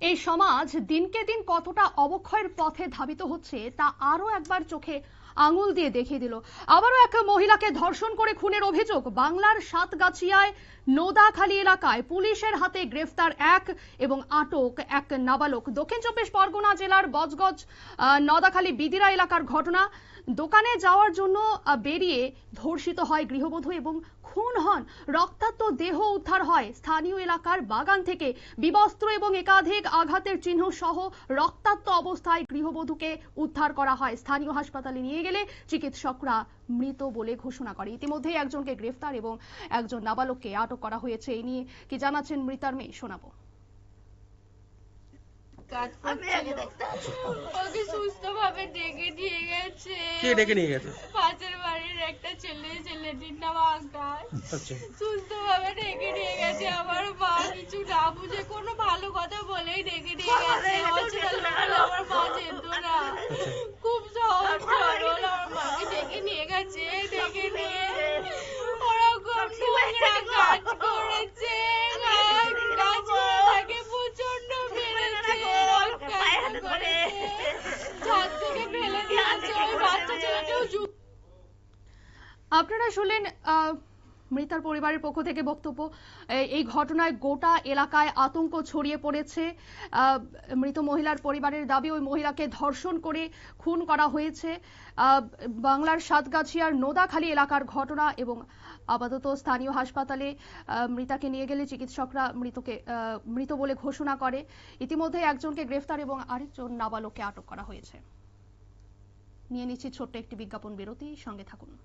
এই সমাজ দিনকে দিন কতটা অবক্ষয়ের পথে ধাবিত হচ্ছে তা আরও একবার চোখে আঙুল দিয়ে দেখিয়ে দিল। আবারও এক মহিলাকে ধর্ষণ করে খুনের অভিযোগ বাংলার সাতগাছিয়ায় নোদাখালী এলাকায় পুলিশের হাতে গ্রেফতার এক এবং আটক এক নাবালক। দক্ষিণ চব্বিশ পরগনা জেলার গজগজ আহ, নদাখালী বিদিরা এলাকার ঘটনা। দোকানে যাওয়ার জন্য বেরিয়ে ধর্ষিত হয় গৃহবধূ এবং খুন হন। রক্তাক্ত দেহ উদ্ধার হয়। স্থানীয় এলাকার বাগান থেকে বিবস্ত্র এবং একাধিক আঘাতের চিহ্ন সহ রক্তাক্ত অবস্থায় গৃহবধূকে উদ্ধার করা হয়। স্থানীয় হাসপাতালে নিয়ে গেলে চিকিৎসকরা মৃত বলে ঘোষণা করে। ইতিমধ্যেই একজনকে গ্রেফতার এবং একজন নাবালককে আটক করা হয়েছে। এই নিয়ে কি জানাচ্ছেন মৃতার মেয়ে? শোনাবো। কাজ করছিল ওকে সুস্থ ভাবে ডেকে নিয়ে গেছে। কে ডেকে নিয়ে গেছে? আচ্ছা। সুস্থ ভাবে ডেকে নিয়ে গেছে আমার মা কিছু না বুঝে কোনো ভালো কথা বলেই ডেকে নিয়ে গেছে। আমার মা যেত না। আপনারা শুনলেন মৃতার পরিবারের পক্ষ থেকে বক্তব্য। এই- ঘটনায় গোটা এলাকায় আতঙ্ক ছড়িয়ে পড়েছে। মৃত মহিলার পরিবারের দাবি, ওই মহিলাকে ধর্ষণ করে খুন করা হয়েছে। বাংলার সাতগাছিয়ার নোদাখালী এলাকার ঘটনা এবং আপাতত স্থানীয় হাসপাতালে মৃতাকে নিয়ে গেলে চিকিৎসকরা মৃতকে মৃত বলে ঘোষণা করে। ইতিমধ্যে একজনকে গ্রেফতার এবং আরেকজন নাবালককে আটক করা হয়েছে। নিয়ে নিচ্ছি ছোট্ট একটি বিজ্ঞাপন বিরতি, সঙ্গে থাকুন।